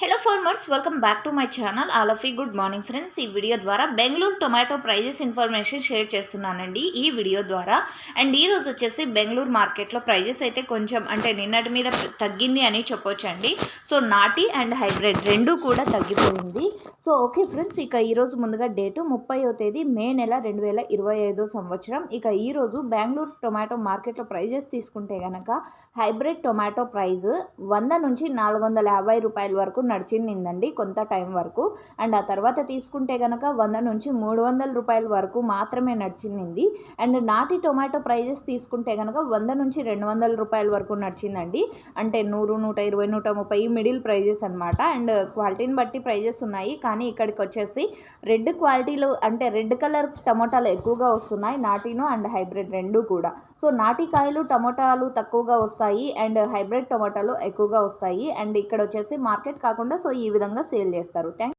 Hello farmers welcome back to my channel all of ఈ good morning friends ఈ video ద్వారా Bengaluru tomato prices information share చేస్తున్నానండి ఈ video ద్వారా. And ఈ రోజు వచ్చేసి బెంగళూరు మార్కెట్లో ప్రైజెస్ అయితే కొంచెం అంటే నిన్నటి మీద తగ్గింది అని చెప్పొచ్చండి. సో నాటి అండ్ హైబ్రిడ్ రెండు కూడా తగ్గిపోయింది. సో ఓకే ఫ్రెండ్స్ ఇక ఈరోజు ముందుగా డేటు ముప్పైవ తేదీ మే నెల రెండు వేల ఇరవై ఐదో సంవత్సరం. ఇక ఈరోజు బెంగళూరు టొమాటో మార్కెట్లో ప్రైజెస్ తీసుకుంటే కనుక హైబ్రిడ్ టొమాటో ప్రైజ్ వంద నుంచి నాలుగు వందల యాభై రూపాయల వరకు నడిచిందండి కొంత టైం వరకు. అండ్ ఆ తర్వాత తీసుకుంటే కనుక వంద నుంచి మూడు వందల రూపాయల వరకు మాత్రమే నడిచింది. అండ్ నాటి టొమాటో ప్రైజెస్ తీసుకుంటే కనుక వంద నుంచి రెండు వందల రూపాయల వరకు నడిచిందండి. అంటే నూరు నూట ఇరవై నూట ముప్పై మిడిల్ ప్రైజెస్ అనమాట అండ్ క్వాలిటీని బట్టి ప్రైజెస్ ఉన్నాయి. కానీ ఇక్కడికి వచ్చేసి రెడ్ క్వాలిటీలు అంటే రెడ్ కలర్ టమోటాలు ఎక్కువగా వస్తున్నాయి. నాటిను అండ్ హైబ్రిడ్ రెండు కూడా. సో నాటి కాయలు టమోటాలు తక్కువగా వస్తాయి. అండ్ హైబ్రిడ్ టమోటాలు ఎక్కువగా వస్తాయి. అండ్ ఇక్కడ వచ్చేసి మార్కెట్ కాకుండా సో ఈ విధంగా సేల్ చేస్తారు. థ్యాంక్